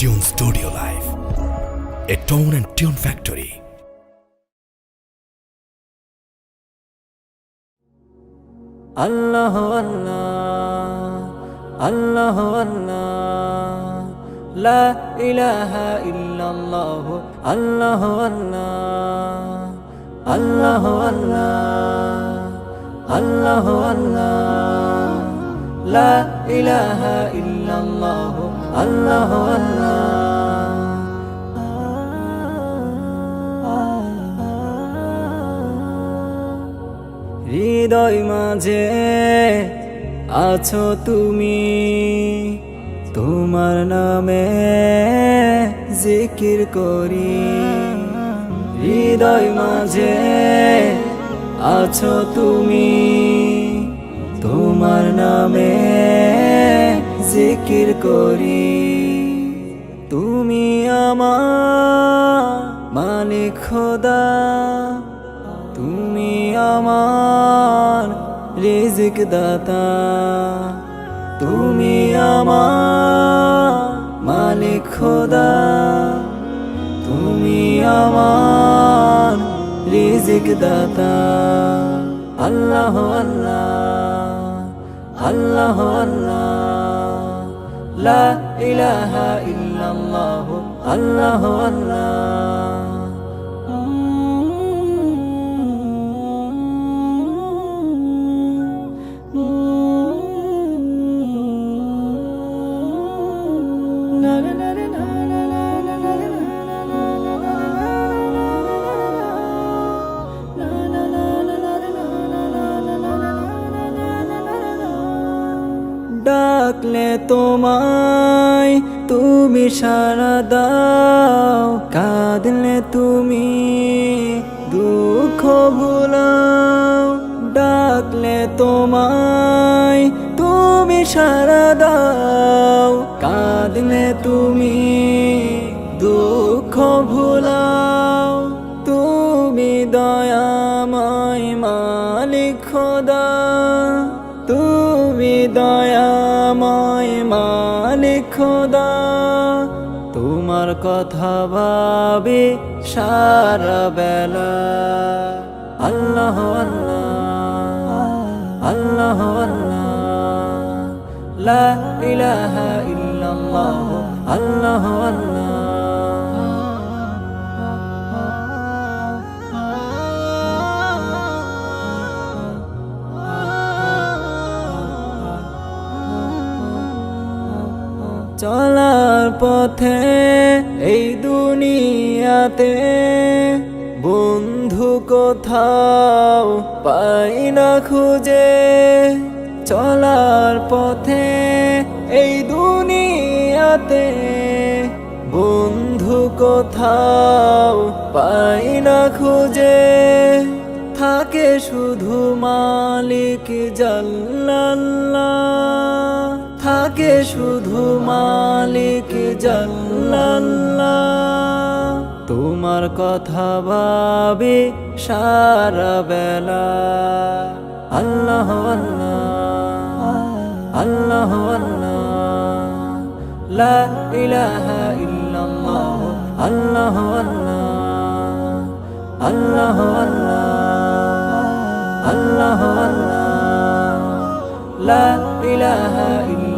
Tune Studio Live, a tone and tune factory. আল্লাহ আল্লাহ আল্লাহ আল্লাহ। লা ইলাহা ইল্লাল্লাহ। আল্লাহ আল্লাহ আল্লাহ আল্লাহ। আল্লাহ আল্লাহ। লা ইলাহা ইল্লাল্লাহ। আল্লাহ আল্লাহ। হৃদয় মাঝে আছো তুমি, তোমার নামে জিকির করি। হৃদয় মাঝে আছো তুমি, তোমার নামে জিকির করি। তুমি আমার মালিক খোদা। তুমি আমার রিজিক দাতা তুমি আমার মালিক খোদা। তুমি আমার রিজিক দাতা আল্লাহ আল্লাহ আল্লাহ আল্লাহ। লা ইলাহা ইল্লাল্লাহ আল্লাহ আল্লাহ। ডাকলে তোমায় তুমি সারা দাও, কাঁদলে তুমি দুঃখ ভুলাও, ডাকলে তোমায় তুমি সারা দাও, কাঁদলে তুমি দুঃখ ভুলাও, তুমি দয়াময় মালিক খোদা, তুমি দয়াময় মালিক খোদা, তোমার কথা ভাবি সারা বেলা। আল্লাহ আল্লাহ আল্লাহ আল্লাহ লা ইলাহা ইল্লাল্লাহ, আল্লাহ আল্লাহ। চলার পথে এই দুনিয়াতে বন্ধু কোথাও পাই না খুঁজে। চলার পথে এই দুনিয়াতে বন্ধু কোথাও পাই না খুঁজে। থাকে শুধু মালিক জাল্লাল্লাহ। থাকে শুধু মালিক জাল্লাল্লাহ। তোমার কথা ভাবি সারা বেলা। আল্লাহ আল্লাহ আল্লাহ আল্লাহ। লা ইলাহা ইল্লাল্লাহ, আল্লাহ আল্লাহ আল্লাহ আল্লাহ আল্লাহ আল্লাহ। লা ইলাহা ইল্লাল্লাহ।